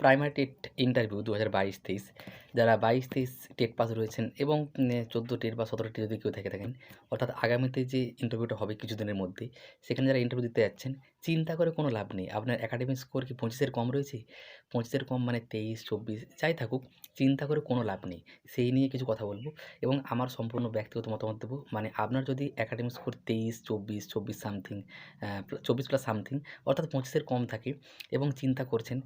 Primary TET interview দু হাজার বাইশ তেইশ যারা বাইশ তেইশ টেট পাস রয়েছেন এবং চোদ্দ টেট বা সতেরো টেট যদি কেউ থেকে থাকেন, অর্থাৎ আগামীতে যে ইন্টারভিউটা হবে কিছুদিনের মধ্যে, সেখানে যারা ইন্টারভিউ দিতে যাচ্ছেন, চিন্তা করে কোনো লাভ নেই। আপনার একাডেমিক স্কোর কি পঁচিশের কম রয়েছে? পঁচিশের কম মানে তেইশ, চব্বিশ, যাই থাকুক, চিন্তা করে কোনো লাভ নেই। সেই নিয়ে কিছু কথা বলব এবং আমার সম্পূর্ণ ব্যক্তিগত মতামত দেবো। মানে আপনার যদি একাডেমিক স্কোর তেইশ, চব্বিশ চব্বিশ সামথিং চব্বিশ প্লাস সামথিং অর্থাৎ পঁচিশের কম থাকে এবং চিন্তা করছেন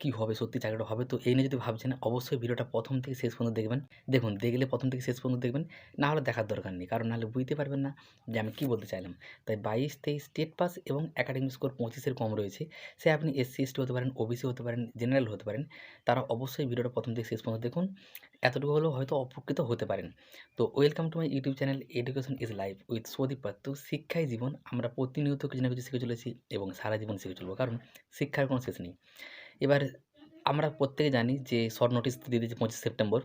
কী হবে, সত্যি চাকরিটা হবে, তো এই নিয়ে যদি ভাবছেন, অবশ্যই ভিডিওটা প্রথম থেকে শেষ পর্যন্ত দেখবেন। দেখুন, দেখলে প্রথম থেকে শেষ পর্যন্ত দেখবেন, না হলে দেখার দরকার নেই। কারণ নাহলে বুঝতে পারবেন না যে আমি কী বলতে চাইলাম। তাই বাইশ তেইশ স্টেট পাস এবং একাডেমিক স্কোর পঁচিশের কম রয়েছে। সে আপনি এসসি এসটি হতে পারেন ওবিসি হতে পারেন জেনারেল হতে পারেন, তারা অবশ্যই ভিডিওটা প্রথম থেকে শেষ পর্যন্ত দেখুন। এতটুকু হলেও হয়তো অপকৃত হতে পারেন। তো welcome to my YouTube channel education is life with Sadip তো শিক্ষাই জীবন, আমরা প্রতিনিয়ত কিছু না কিছু শিখে চলেছি এবং সারা জীবন শিখে চলবো। কারণ শিক্ষার কোনো শেষ নেই। এবার আমরা প্রত্যেকে জানি যে শর্ট নোটিস দিয়ে দিয়েছে পঁচিশ সেপ্টেম্বর।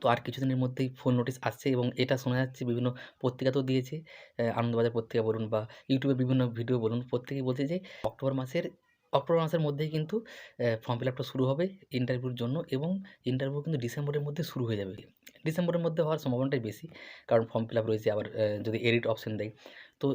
তো আর কিছুদিনের মধ্যেই ফুল নোটিশ আসছে এবং এটা শোনা যাচ্ছে, বিভিন্ন পত্রিকা তো দিয়েছে। আনন্দবাজার পত্রিকা বলুন বা ইউটিউবে বিভিন্ন ভিডিও বলুন প্রত্যেকেই বলছে যে অক্টোবর মাসের অক্টোবর মাসের মধ্যেই কিন্তু ফর্ম ফিল আপটা শুরু হবে ইন্টারভিউর জন্য এবং ইন্টারভিউ কিন্তু ডিসেম্বরের মধ্যে শুরু হয়ে যাবে। ডিসেম্বরের মধ্যে হওয়ার সম্ভাবনাটাই বেশি, কারণ ফর্ম ফিল আপ রয়েছে আবার যদি এডিট অপশন দেয়। তো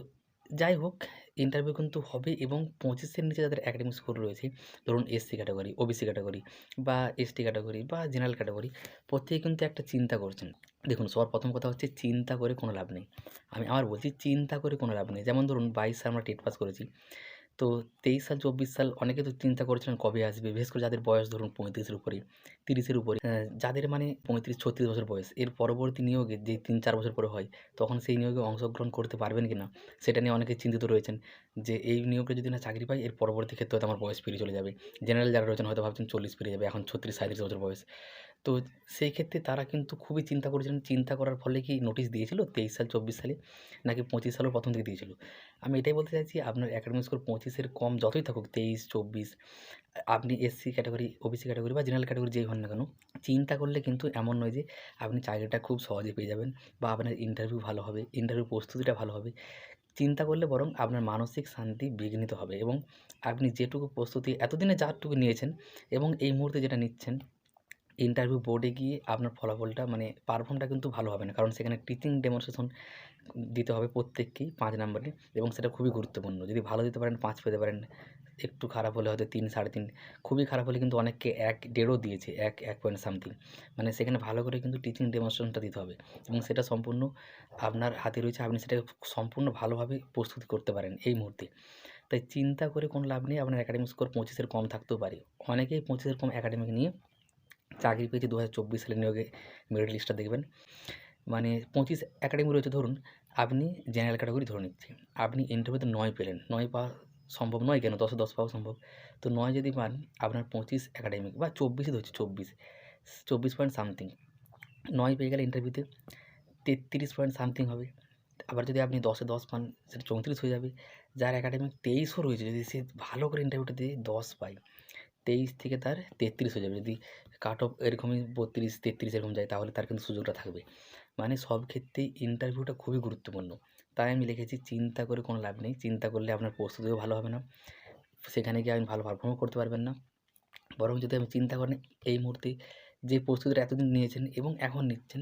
যাই হোক ইন্টারভিউ কিন্তু হবে এবং পঁচিশের নিচে যাদের অ্যাকাডেমিক স্কোর রয়েছে, ধরুন এসসি ক্যাটাগরি ওবিসি ক্যাটাগরি বা এসটি ক্যাটাগরি বা জেনারেল ক্যাটাগরি প্রত্যেকে কিন্তু একটা চিন্তা করছেন। দেখুন, সবার প্রথম কথা হচ্ছে চিন্তা করে কোনো লাভ নেই। আমি আমার বলছি, চিন্তা করে কোনো লাভ নেই। যেমন ধরুন, বাইশ সাল আমরা টেট পাস করেছি। তো তেইশ সাল, চব্বিশ সাল অনেকে তো চিন্তা করেছিলেন কবে আসবে। বিশেষ করে যাদের বয়স ধরুন পঁয়ত্রিশের উপরে, তিরিশের উপরে যাদের মানে পঁয়ত্রিশ, ছত্রিশ বছর বয়স, এর পরবর্তী নিয়োগে যে তিন, চার বছর পরে হয়, তখন সেই নিয়োগে অংশগ্রহণ করতে পারবেন কি না সেটা নিয়ে অনেকে চিন্তিত রয়েছেন যে এই নিয়োগে যদি না চাকরি পাই, এর পরবর্তী ক্ষেত্রে হয়তো আমার বয়স পেরিয়ে চলে যাবে। জেনারেল যারা রয়েছেন হয়তো ভাবছেন চল্লিশ পেরিয়ে যাবে, এখন ছত্রিশ সাঁত্রিশ বছর বয়স। তো সেই ক্ষেত্রে তারা কিন্তু খুবই চিন্তা করেছিলেন চিন্তা করার ফলে কি নোটিশ দিয়েছিল? তেইশ সাল, চব্বিশ সালে নাকি পঁচিশ সালের প্রথম দিকে দিয়েছিল। আমি এটাই বলতে চাইছি, আপনার অ্যাকাডেমিক স্কোর পঁচিশের কম যতই থাকুক, তেইশ, চব্বিশ, আপনি এসসি ক্যাটাগরি ওবিসি ক্যাটাগরি বা জেনারেল ক্যাটাগরি যেই হন না কেন, চিন্তা করলে কিন্তু এমন নয় যে আপনি চাকরিটা খুব সহজে পেয়ে যাবেন বা আপনার ইন্টারভিউ ভালো হবে ইন্টারভিউ প্রস্তুতিটা ভালো হবে। চিন্তা করলে বরং আপনার মানসিক শান্তি বিঘ্নিত হবে এবং আপনি যেটুকু প্রস্তুতি এতদিনে যারটুকু নিয়েছেন এবং এই মুহূর্তে যেটা নিচ্ছেন ইন্টারভিউ বোর্ডে গিয়ে আপনার ফলাফলটা মানে পারফর্মটা কিন্তু ভালো হবে না। কারণ সেখানে টিচিং ডেমনস্ট্রেশন দিতে হবে প্রত্যেককেই পাঁচ নাম্বারে এবং সেটা খুবই গুরুত্বপূর্ণ। যদি ভালো দিতে পারেন, পাঁচ পেতে পারেন, একটু খারাপ হলে হয়তো তিন, সাড়ে তিন। খুবই খারাপ হলে কিন্তু অনেককে এক, দেড়ও দিয়েছে, এক এক পয়েন্ট সামথিং মানে সেখানে ভালো করে কিন্তু টিচিং ডেমনস্ট্রেশনটা দিতে হবে এবং সেটা সম্পূর্ণ আপনার হাতে রয়েছে, আপনি সেটাকে সম্পূর্ণ ভালোভাবে প্রস্তুতি করতে পারেন এই মুহূর্তে। তাই চিন্তা করে কোনো লাভ নেই, আপনার একাডেমিক স্কোর পঁচিশের কম থাকতেও পারে। অনেকেই পঁচিশের কম একাডেমিক নিয়ে চাকরি পেয়েছে দু হাজার চব্বিশ সালের নিয়োগে মেরিট লিস্টটা দেখবেন। মানে পঁচিশ একাডেমি রয়েছে, ধরুন, আপনি জেনারেল ক্যাটাগরি ধরে নিচ্ছি। আপনি ইন্টারভিউতে নয় পেলেন। নয় পাওয়া সম্ভব নয় কেন? দশে দশ পাওয়া সম্ভব। তো নয় যদি পান, আপনার পঁচিশ একাডেমিক বা চব্বিশে ধরছি, চব্বিশ। চব্বিশ পয়েন্ট সামথিং নয় পেয়ে গেলে ইন্টারভিউতে তেত্রিশ পয়েন্ট সামথিং হবে। আবার যদি আপনি দশে দশ পান, সেটা চৌত্রিশ হয়ে যাবে। যার একাডেমিক তেইশও রয়েছে, যদি সে ভালো করে ইন্টারভিউটা দিয়ে দশ পায় তেইশ থেকে তার তেত্রিশ হয়ে যাবে। যদি কাট অফ এরকমই বত্রিশ, তেত্রিশ এরকম যায়, তাহলে তার কিন্তু সুযোগটা থাকবে। মানে সব ক্ষেত্রেই ইন্টারভিউটা খুবই গুরুত্বপূর্ণ। তাই আমি লিখেছি, চিন্তা করে কোনো লাভ নেই। চিন্তা করলে আপনার প্রস্তুতিও ভালো হবে না। সেখানে গিয়ে আপনি ভালো পারফর্মও করতে পারবেন না। বরং যদি আপনি চিন্তা করেন, এই মুহূর্তে যে প্রস্তুতিটা এতদিন নিয়েছেন এবং এখন নিচ্ছেন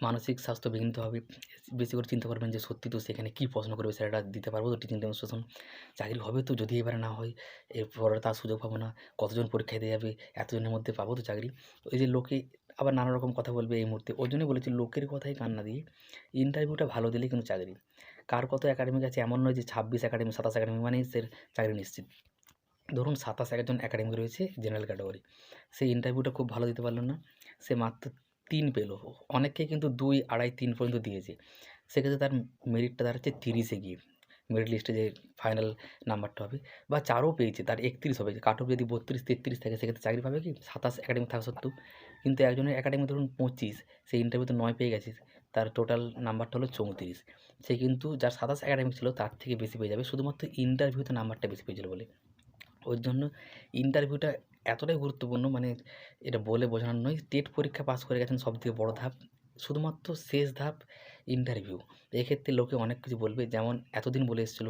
মানসিক স্বাস্থ্য বিঘ্নিত হবে। বেশি করে চিন্তা করবেন যে, সত্যি তো সেখানে কী প্রশ্ন করবে স্যারটা দিতে পারব তো টিচিং ডেমনস্ট্রেশন চাকরি হবে তো যদি এবারে না হয়, এরপরে তার সুযোগ পাবো না, কতজন পরীক্ষা দিয়ে যাবে, এতজনের মধ্যে পাবো তো চাকরি। ওই যে লোকে আবার নানা রকম কথা বলবে এই মুহূর্তে। ওই জন্যই বলেছি লোকের কথাই কান্না দিয়ে ইন্টারভিউটা ভালো দিলেই কিন্তু চাকরি। কার কত একাডেমিক আছে এমন নয় যে, ছাব্বিশ একাডেমি সাতাশ একাডেমি মানেই সে চাকরি নিশ্চিত। ধরুন সাতাশ একজন একাডেমি রয়েছে জেনারেল ক্যাটাগরি সেই ইন্টারভিউটা খুব ভালো দিতে পারল না। সে মাত্র তিন পেল। অনেকে কিন্তু দুই, আড়াই, তিন পর্যন্ত দিয়েছে। সেক্ষেত্রে তার মেরিটটা দাঁড়াচ্ছে তিরিশে গিয়ে। মেরিট লিস্টে যে ফাইনাল নাম্বারটা হবে বা চারও পেয়েছে, তার একত্রিশ হবে। কাট অফ যদি বত্রিশ, তেত্রিশ থাকে, সেক্ষেত্রে চাকরি পাবে কি? সাতাশ একাডেমি থাকা সত্ত্বেও। কিন্তু একজনের একাডেমি ধরুন পঁচিশ, সেই ইন্টারভিউতে নয় পেয়ে গেছে। তার টোটাল নাম্বারটা হলো চৌত্রিশ। সে কিন্তু যার সাতাশ একাডেমিক ছিল, তার থেকে বেশি পেয়ে যাবে। শুধুমাত্র ইন্টারভিউতে নাম্বারটা বেশি পেয়েছিল বলে। ওর জন্য ইন্টারভিউটা এতটাই গুরুত্বপূর্ণ মানে এটা বলে বোঝানোর নয়। টেট পরীক্ষা পাস করে গেছেন সবথেকে বড় ধাপ। শুধুমাত্র শেষ ধাপ ইন্টারভিউ এক্ষেত্রে লোকে অনেক কিছু বলবে, যেমন এতদিন বলে এসেছিল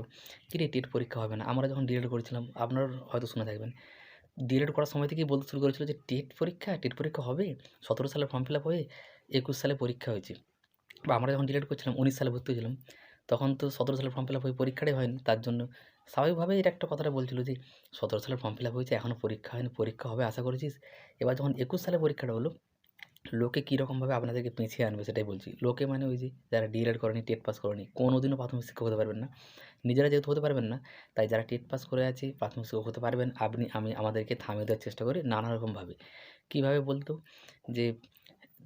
কি রে টেট পরীক্ষা হবে না। আমরা যখন ডিএড করেছিলাম আপনার হয়তো শুনে থাকবেন। ডিএলএড করার সময় থেকেই বলতে শুরু করেছিল যে, টেট পরীক্ষা? টেট পরীক্ষা হবে? সতেরো সালে ফর্ম ফিল আপ হয়ে একুশ সালে পরীক্ষা হয়েছে। বা আমরা যখন ডিএলএড করছিলাম, উনিশ সালে ভর্তি হয়েছিলাম, তখন তো সতেরো সালে ফর্ম ফিল আপ হয়ে পরীক্ষাটাই হয়নি, তার জন্য স্বাভাবিকভাবেই এটা একটা কথাটা বলছিল যে, সতেরো সালে ফর্ম ফিল আপ হয়েছে এখনও পরীক্ষা হয়নি, পরীক্ষা হবে আশা করেছিস? এবার যখন একুশ সালে পরীক্ষাটা হলো, লোকে কীরকমভাবে আপনাদেরকে পিছিয়ে আনবে সেটাই বলছি। লোকে মানে ওই যে, যারা ডিএলএড করেনি, টেট পাস করেনি কোনো দিনও প্রাথমিক শিক্ষক হতে পারবেন না। নিজেরা যেহেতু হতে পারবেন না, তাই যারা টেট পাস করে আছে, প্রাথমিক শিক্ষক হতে পারবেন, আপনি, আমি, আমাদেরকে থামিয়ে দেওয়ার চেষ্টা করি নানা রকমভাবে কীভাবে বলতো? যে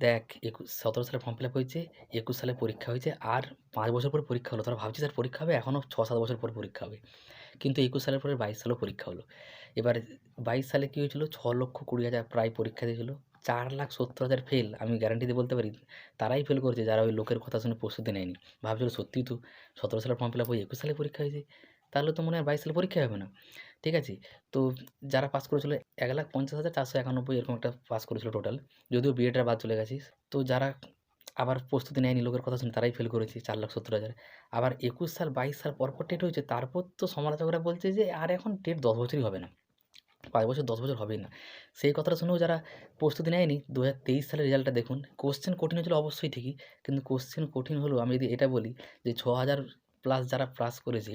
দেখ একুশ সতেরো সালে ফর্ম ফিল আপ হয়েছে, একুশ সালে পরীক্ষা হয়েছে, আর পাঁচ বছর পর পরীক্ষা হলো। তারা ভাবছি স্যার পরীক্ষা হবে? এখনও ছ সাত বছর পর পরীক্ষা হবে। কিন্তু একুশ সালের পরে বাইশ সালেও পরীক্ষা হলো। এবার বাইশ সালে কী হয়েছিল? ছ লক্ষ কুড়ি হাজার প্রায় পরীক্ষা দিয়েছিল। চার লাখ সত্তর হাজার ফেল আমি গ্যারান্টি দিয়ে বলতে পারি, তারাই ফেল করেছে, যারা ওই লোকের কথা শুনে প্রস্তুতি নেয়নি। ভাবছিল সত্যিই তো সতেরো সালে ফর্ম ফিল আপ হয়ে একুশ সালে পরীক্ষা হয়েছে। তাহলে তো মনে হয় বাইশ সালে পরীক্ষা হবে না। ঠিক আছে? তো যারা পাস করেছিল এক লাখ পঞ্চাশ হাজার চারশো একানব্বই এরকম একটা পাস করেছিল টোটাল যদিও বিএডটা বাদ চলে গেছিস তো যারা আবার প্রস্তুতি নেয়নি, লোকের কথা শুনে তারাই ফেল করেছে চার লাখ সত্তর হাজার। আবার একুশ সাল, বাইশ সাল পরপর টেট হয়েছে, তারপর তো সমালোচকরা বলছে যে, আর এখন টেট দশ বছরই হবে না। পাঁচ বছর, দশ বছর হবেই না। সেই কথাটা শুনেও যারা প্রস্তুতি নেয়নি দু হাজার তেইশ সালের রেজাল্টটা দেখুন কোশ্চেন কঠিন হয়েছিল অবশ্যই ঠিকই, কিন্তু কোশ্চেন কঠিন হলেও আমি যদি এটা বলি যে, ছ হাজার প্লাস যারা পাস করেছে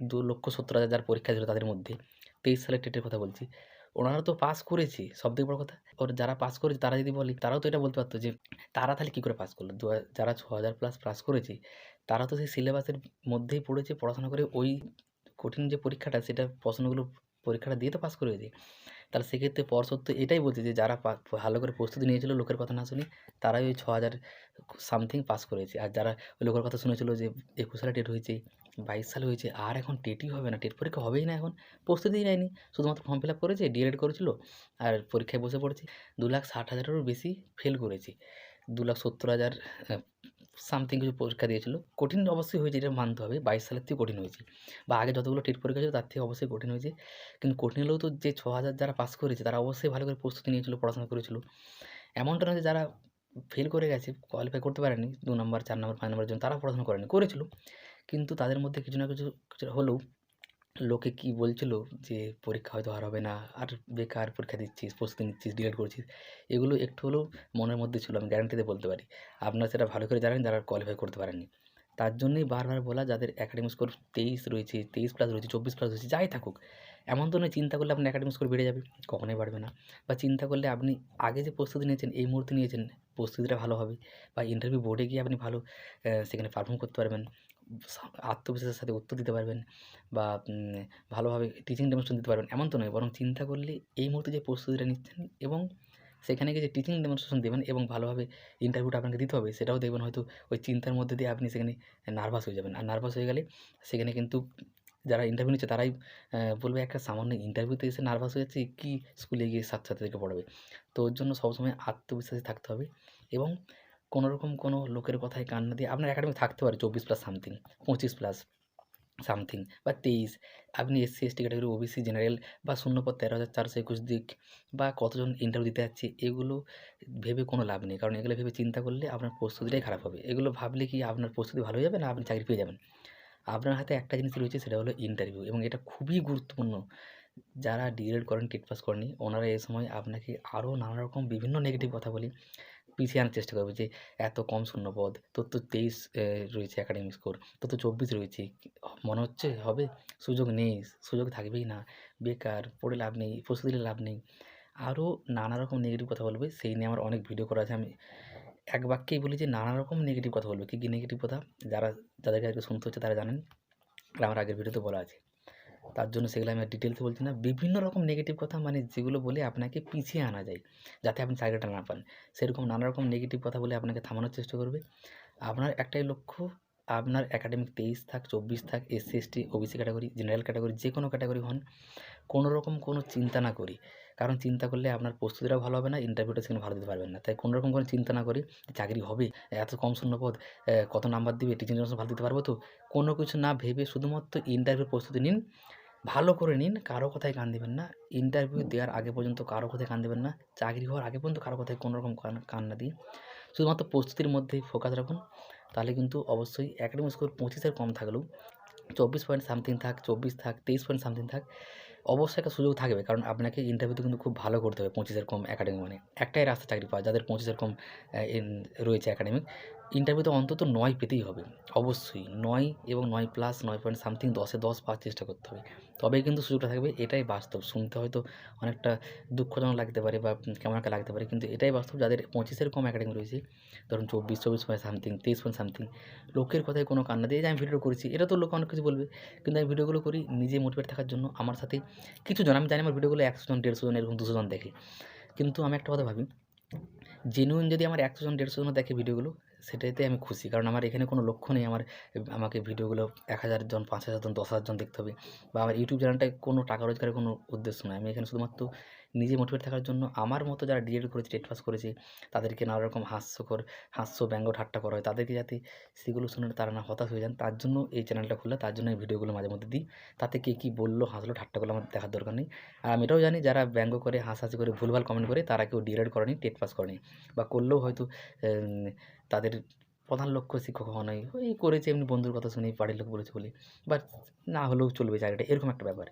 দু লক্ষ সত্তর হাজার যার পরীক্ষা ছিল তাদের মধ্যে। তেইশ সালের টেটের কথা বলছি। ওনারা তো পাস করেছে সব থেকে বড় কথা। ওর যারা পাস করেছে, তারা যদি বলে, তারাও তো এটা বলতে পারতো যে, তারা তাহলে কী করে পাস করল? দু হাজার যারা ছ হাজার প্লাস পাস করেছে, তারা তো সেই সিলেবাসের মধ্যেই পড়েছে, পড়াশোনা করে ওই কঠিন যে পরীক্ষাটা, সেটা প্রশ্নগুলো পরীক্ষাটা দিয়ে তো পাস করে হয়েছে তাহলে সেক্ষেত্রে পর্ষদ তো এটাই বলছে যে, যারা ভালো করে প্রস্তুতি নিয়েছিল লোকের কথা না শুনে, তারাই ওই ছ হাজার সামথিং পাস করেছে। আর যারা লোকের কথা শুনেছিল যে, একুশ সালে টেট হয়েছে, বাইশ সালে হয়েছে, আর এখন টেটই হবে না। টেট পরীক্ষা হবেই না এখন, প্রস্তুতিই নেয়নি। শুধুমাত্র ফর্ম ফিল আপ করেছে ডিএড করেছিল, আর পরীক্ষায় বসে পড়েছে দু লাখ ষাট হাজারেরও বেশি ফেল করেছে। দু লাখ সত্তর হাজার সামথিং কিছু পরীক্ষা দিয়েছিল। কঠিন অবশ্যই হয়েছে এটা মানতে হবে, বাইশ সালের থেকে কঠিন হয়েছে। বা আগে যতগুলো টেট পরীক্ষা ছিল তার থেকে অবশ্যই কঠিন হয়েছে। কিন্তু কঠিন হলেও তো যে ছ হাজার যারা পাস করেছে তারা অবশ্যই ভালো করে প্রস্তুতি নিয়েছিল, পড়াশোনা করেছিল। এমনটা নয় যে যারা ফেল করে গেছে কোয়ালিফাই করতে পারেনি, দু নম্বর চার নম্বর পাঁচ নম্বরের জন্য তারা পড়াশোনা করেনি, করেছিল। কিন্তু তাদের মধ্যে কিছু না কিছু কিছু হলেও লোকে কী বলছিল যে, পরীক্ষা হয়তো আর হবে না, আর বেকার পরীক্ষা দিচ্ছিস, প্রস্তুতি নিচ্ছিস ডিলেট করছিস? এগুলো একটু হলেও মনের মধ্যে ছিল, আমি গ্যারান্টিতে বলতে পারি। আপনারা সেটা ভালো করে জানেন, যারা কোয়ালিফাই করতে পারেননি। তার জন্যই বারবার বলা, যাদের একাডেমিক স্কোর তেইশ রয়েছে, তেইশ প্লাস রয়েছে, চব্বিশ প্লাস রয়েছে, যাই থাকুক, এমন তো নয় চিন্তা করলে আপনার একাডেমিক স্কোর বেড়ে যাবে, কখনোই বাড়বে না। বা চিন্তা করলে আপনি আগে যে প্রস্তুতি নিয়েছেন, এই মুহূর্তে নিয়েছেন, প্রস্তুতিটা ভালো হবে। বা ইন্টারভিউ বোর্ডে গিয়ে আপনি ভালো সেখানে পারফর্ম করতে পারবেন। আত্মবিশ্বাসের সাথে উত্তর দিতে পারবেন বা ভালোভাবে টিচিং ডেমনস্ট্রেশন দিতে পারবেন, এমন তো নয়। বরং চিন্তা করলে এই মুহূর্তে যে প্রস্তুতিটা নিচ্ছেন এবং সেখানে গিয়ে যে টিচিং ডেমনস্ট্রেশন দেবেন এবং ভালোভাবে ইন্টারভিউটা আপনাকে দিতে হবে, সেটাও দেখবেন হয়তো ওই চিন্তার মধ্যে দিয়ে আপনি সেখানে নার্ভাস হয়ে যাবেন। আর নার্ভাস হয়ে গেলে সেখানে কিন্তু যারা ইন্টারভিউ নিচ্ছে তারাই বলবে একটা সামান্য ইন্টারভিউতে এসে নার্ভাস হয়ে যাচ্ছে, কী স্কুলে গিয়ে ছাত্রছাত্রীদেরকে পড়াবে? তো ওর জন্য সবসময় আত্মবিশ্বাসী থাকতে হবে এবং কোনো রকম কোনো লোকের কথায় কান না দিয়ে আপনার একাডেমি থাকতে পারে চব্বিশ প্লাস সামথিং পঁচিশ প্লাস সামথিং বা তেইশ। আপনি SC ST category OBC general বা শূন্যপদ তেরো হাজার চারশো একুশ দিক বা কতজন ইন্টারভিউ দিতে যাচ্ছে, এগুলো ভেবে কোনো লাভ নেই। কারণ এগুলো ভেবে চিন্তা করলে আপনার প্রস্তুতিটাই খারাপ হবে। এগুলো ভাবলে কি আপনার প্রস্তুতি ভালো হয়ে যাবে না আপনি চাকরি পেয়ে যাবেন? আপনার হাতে একটা জিনিস রয়েছে, সেটা হলো ইন্টারভিউ এবং এটা খুবই গুরুত্বপূর্ণ। যারা ডিএড করেন টেট পাস করেনি ওনারা এই সময় আপনাকে আরও নানা রকম বিভিন্ন নেগেটিভ কথা বলি। পিছিয়ে আনার চেষ্টা করবে যে, এত কম শূন্যপদ, তোর তো তেইশ রয়েছে একাডেমিক স্কোর তোর তো চব্বিশ রয়েছে, মনে হচ্ছে হবে? সুযোগ নেই, সুযোগ থাকবেই না, বেকার, পড়ে লাভ নেই প্রস্তুতি লাভ নেই। আরও নানা রকম নেগেটিভ কথা বলবে, সেই নিয়ে আমার অনেক ভিডিও করা আছে, আমি এক বাক্যেই বলি যে, নানা রকম নেগেটিভ কথা বলবে। কী কী নেগেটিভ কথা? যারা, যাদেরকে আজকে শুনতে হচ্ছে তারা জানেন, আর আমার আগের ভিডিওতে বলা আছে। তার জন্য সেগুলো আমি ডিটেলসে বলছি না। বিভিন্ন রকম নেগেটিভ কথা মানে যেগুলো বলে আপনাকে পিছিয়ে আনা যায়, যাতে আপনি চাকরিটা না পান। সেরকম নানা রকম নেগেটিভ কথা বলে আপনাকে থামানোর চেষ্টা করবে। আপনার একটাই লক্ষ্য, আপনার একাডেমিক তেইশ থাক, চব্বিশ থাক SC ST OBC category general category যে কোনো ক্যাটাগরি হন, কোনো রকম কোনো চিন্তা না করি। কারণ চিন্তা করলে আপনার প্রস্তুতিটাও ভালো হবে না ইন্টারভিউটা সেখানে ভালো দিতে পারবেন না। তাই কোনো রকম কোনো চিন্তা না করি চাকরি হবে, এত কম শূন্যপদ কত নাম্বার দিবে টিচিং ভালো দিতে পারব তো? কোনো কিছু না ভেবে শুধুমাত্র ইন্টারভিউ প্রস্তুতি নিন। ভালো করে নিন কারও কথায় কান দেবেন না। ইন্টারভিউ দেওয়ার আগে পর্যন্ত কারও কথায় কান দেবেন না। চাকরি হওয়ার আগে পর্যন্ত কারও কথায় কোনো রকম কান কান না দিয়ে শুধুমাত্র প্রস্তুতির মধ্যেই ফোকাস রাখুন। তাহলে কিন্তু অবশ্যই একাডেমিক স্কোর পঁচিশের কম থাকলেও চব্বিশ পয়েন্ট সামথিং থাক চব্বিশ থাক তেইশ পয়েন্ট সামথিং থাক অবশ্যই একটা সুযোগ থাকবে। কারণ আপনাকে ইন্টারভিউতে কিন্তু খুব ভালো করতে হবে পঁচিশের কম একাডেমি মানে। একটাই রাস্তা চাকরি পাওয়া যাদের পঁচিশের কম রয়েছে একাডেমিক ইন্টারভিউতে অন্তত নয় পেতেই হবে। অবশ্যই নয় এবং নয় প্লাস নয় পয়েন্ট সামথিং দশে দশ পাওয়ার চেষ্টা করতে হবে। তবেই কিন্তু সুযোগটা থাকবে, এটাই বাস্তব। শুনতে হয়তো অনেকটা দুঃখজনক লাগতে পারে বা কেমন একটা লাগতে পারে, কিন্তু এটাই বাস্তব যাদের পঁচিশের কম একাডেমি রয়েছে, ধরুন চব্বিশ চব্বিশ পয়েন্ট সামথিং তেইশ পয়েন্ট সামথিং লোকের কথায় কোনো কান্না দিয়ে যে আমি ভিডিও করেছি, এটা তো লোক অনেক কিছু বলবে। কিন্তু আমি ভিডিওগুলো করি নিজে মোটিভেট থাকার জন্য। আমার সাথে কিছু জন, আমি জানি আমার ভিডিওগুলো একশো জন, দেড়শো জন, এরকম দুশো জন দেখে। কিন্তু আমি একটা কথা ভাবি জেনুইন যদি আমার একশো জন, দেড়শো জন দেখে ভিডিওগুলো সেটাতে আমি খুশি। কারণ আমার এখানে কোনো লক্ষ্য নেই আমার, আমাকে ভিডিওগুলো এক হাজার জন, পাঁচ হাজার জন, দশ হাজার জন দেখতে হবে। বা আমার ইউটিউব চ্যানেলটায় কোনো টাকা রোজগারের কোনো উদ্দেশ্য নয় আমি এখানে শুধুমাত্র নিজে মোটিভেট থাকার জন্য আমার মতো যারা ডিএড করেছে টেট পাস করেছে, তাদেরকে নানা রকম হাস্যকর, হাস্য ব্যঙ্গ ঠাট্টা করা হয়। তাদেরকে যাতে সেগুলো শুনে তারা না হতাশ হয়ে যান, তার জন্য এই চ্যানেলটা খোলা তার জন্য এই ভিডিওগুলো মাঝে মধ্যে দিই। তাতে কে কী বলল, হাসলো ঠাট্টাগুলো আমার দেখার দরকার নেই। আর আমি এটাও জানি যারা ব্যঙ্গ করে, হাসাহাসি করে, ভুলভাল কমেন্ট করে, তারা কেউ ডিএড করেনি টেট পাস করেনি। বা করলেও হয়তো তাদের প্রধান লক্ষ্য শিক্ষক হওয়া নয়। ওই করেছে, এমনি বন্ধুর কথা শুনে বাড়ির লোক বলেছে বলে। বা না হলেও চলবে চাকরিটা, এরকম একটা ব্যাপার।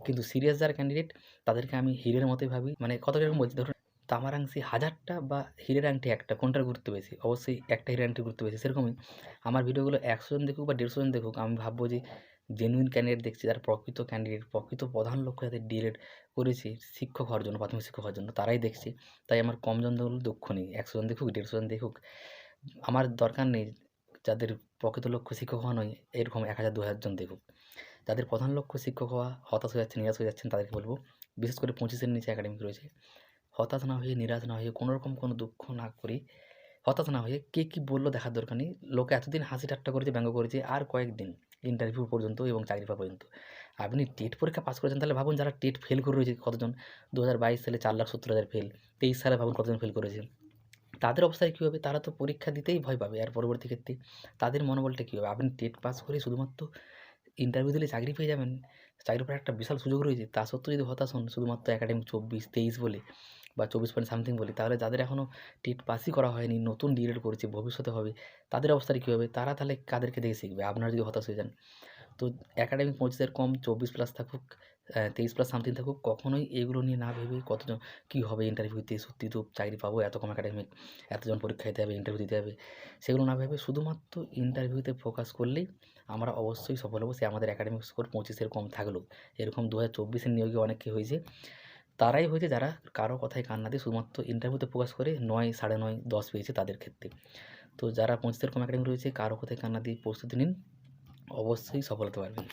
কিন্তু সিরিয়াস যারা ক্যান্ডিডেট তাদেরকে আমি হিরের মতোই ভাবি। মানে কত এরকম বলছি, ধরুন তামার আংশি হাজারটা বা হিরের আংটি একটা, কোনটার গুরুত্ব বেশি? অবশ্যই একটা হিরের আংটি গুরুত্ব বেশি, সেরকমই। আমার ভিডিওগুলো একশো জন দেখুক বা দেড়শো জন দেখুক, আমি ভাববো যে জেনুইন ক্যান্ডিডেট দেখছি, যারা প্রকৃত ক্যান্ডিডেট প্রকৃত প্রধান লক্ষ্য যাদের ডিএড করেছে, শিক্ষক হওয়ার জন্য, প্রাথমিক শিক্ষক হওয়ার জন্য, তারাই দেখছে। তাই আমার কম জন দেখলে দুঃখ নেই, একশো জন দেখুক, দেড়শো জন দেখুক। আমার দরকার নেই যাদের প্রকৃত লক্ষ্য শিক্ষক হওয়া নয়, এরকম এক হাজার, দু হাজার জন দেখুক। যাদের প্রধান লক্ষ্য শিক্ষক হওয়া, হতাশ হয়ে যাচ্ছে নিরাশ হয়ে যাচ্ছেন তাদেরকে বলব, বিশেষ করে পঁচিশের নিচে একাডেমিক রয়েছে। হতাশ না হয়ে, নিরাশ না হয়ে কোনো রকম কোনো দুঃখ না করে হতাশ না হয়ে কে কী বলল দেখার দরকার নেই। লোকে এতদিন হাসি ঠাট্টা করেছে, ব্যঙ্গ করেছে, আর কয়েকদিন ইন্টারভিউ পর্যন্ত এবং চাকরি পাওয়া পর্যন্ত। আপনি টেট পরীক্ষা পাস করেছেন, তাহলে ভাবুন যারা টেট ফেল করে রয়েছে কতজন? দু হাজার বাইশ সালে চার লাখ সত্তর হাজার ফেল তেইশ সালে ভাবুন কতজন ফেল করেছে। তাদের অবস্থায় কী হবে? তারা তো পরীক্ষা দিতেই ভয় পাবে। আর পরবর্তী ক্ষেত্রে তাদের মনোবলটা কী হবে? আপনি টেট পাস করে শুধুমাত্র ইন্টারভিউ দিলে চাকরি পেয়ে যাবেন, চাকরি পাওয়ার একটা বিশাল সুযোগ রয়েছে। তা সত্ত্বেও যদি হতাশ হন, শুধুমাত্র একাডেমিক চব্বিশ, তেইশ বলে বা চব্বিশ পয়েন্ট সামথিং বলে, তাহলে যাদের এখনও টেট পাসই করা হয়নি, নতুন ডিএড করেছে, ভবিষ্যতে হবে, তাদের অবস্থাটা কী হবে? তারা তাহলে কাদেরকে দেখে শিখবে? আপনারা যদি হতাশ হয়ে যান। তো একাডেমিক পঁচিশের কম, চব্বিশ প্লাস থাকুক তেইশ প্লাস সামথিং থাকুক, কখনোই এগুলো নিয়ে না ভেবে কতজন, কী হবে ইন্টারভিউতে সত্যি তো চাকরি পাবো, এত কম একাডেমিক এতজন পরীক্ষা দিতে হবে ইন্টারভিউ দিতে হবে। সেগুলো না ভেবে শুধুমাত্র ইন্টারভিউতে ফোকাস করলেই আমরা অবশ্যই সফল হব, সে আমাদের একাডেমিক স্কোর পঁচিশের কম থাকলেও এরকম দু হাজার চব্বিশের নিয়োগে অনেকে হয়েছে, তারাই হয়েছে যারা কারও কথায় কান না দিয়ে শুধুমাত্র ইন্টারভিউতে ফোকাস করে নয়, সাড়ে নয়, দশ পেয়েছে তাদের ক্ষেত্রে। তো যারা পঁচিশের কম একাডেমি রয়েছে, কারও কথায় কান্না দিয়ে প্রস্তুতি নিন, অবশ্যই সফল হতে পারবেন।